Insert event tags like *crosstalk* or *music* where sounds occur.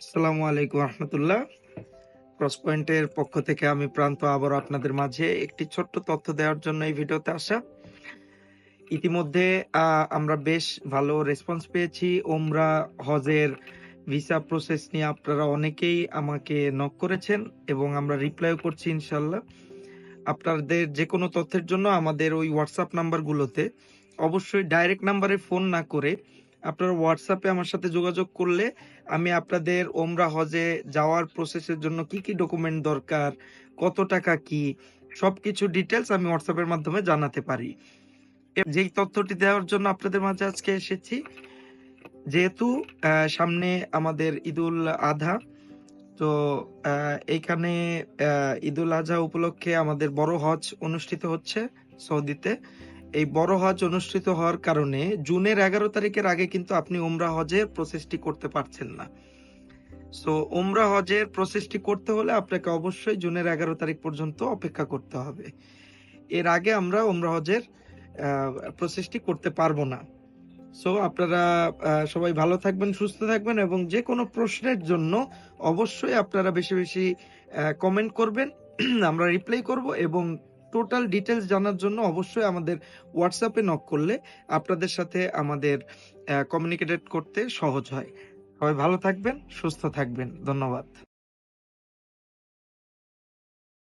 আসসালামু আলাইকুম রহমতুল্লাহ। ক্রস পয়েন্টের পক্ষ থেকে আমি প্রান্ত আবার আপনাদের মাঝে একটি ছোট্ট তথ্য দেওয়ার জন্য এই ভিডিওতে আসা। ইতিমধ্যে আমরা বেশ ভালো রেসপন্স পেয়েছি। ওমরা হজের ভিসা প্রসেস নিয়ে আপনারা অনেকেই আমাকে নক করেছেন এবং আমরা রিপ্লাইও করছি ইনশাল্লাহ আপনাদের যে কোনো তথ্যের জন্য আমাদের ওই হোয়াটসঅ্যাপ নাম্বারগুলোতে অবশ্যই ডাইরেক্ট নাম্বারে ফোন না করে আপনারা হোয়াটসঅ্যাপে আমার সাথে যোগাযোগ করলে আমি আপনাদের ওমরা হজে যাওয়ার প্রসেসের জন্য কি কি ডকুমেন্ট দরকার, কত টাকা কি, সবকিছু ডিটেলস আমি হোয়াটসঅ্যাপের মাধ্যমে জানাতে পারি। যেই তথ্যটি দেওয়ার জন্য আপনাদের মাঝে আজকে এসেছি, যেহেতু সামনে আমাদের ঈদুল আধা, তো এইখানে ঈদুল আজহা উপলক্ষে আমাদের বড় হজ অনুষ্ঠিত হচ্ছে সৌদিতে। এই বড় হজ অনুষ্ঠিত হওয়ার কারণে জুনের এগারো তারিখের আগে কিন্তু আপনি ওমরা হজের প্রসেসটি করতে পারছেন না। সো ওমরা হজের প্রসেসটি করতে হলে আপনাকে অবশ্যই জুনের এগারো তারিখ পর্যন্ত অপেক্ষা করতে হবে। এর আগে আমরা ওমরা হজের প্রসেসটি করতে পারব না। সো আপনারা সবাই ভালো থাকবেন, সুস্থ থাকবেন এবং যে কোনো প্রশ্নের জন্য অবশ্যই আপনারা বেশি বেশি কমেন্ট করবেন। *clears throat* আমরা রিপ্লাই করব এবং টোটাল ডিটেলস জানার জন্য অবশ্যই আমাদের হোয়াটসঅ্যাপে নক করলে আপনাদের সাথে আমাদের কমিউনিকেটেড করতে সহজ হয়। সবাই ভালো থাকবেন, সুস্থ থাকবেন। ধন্যবাদ।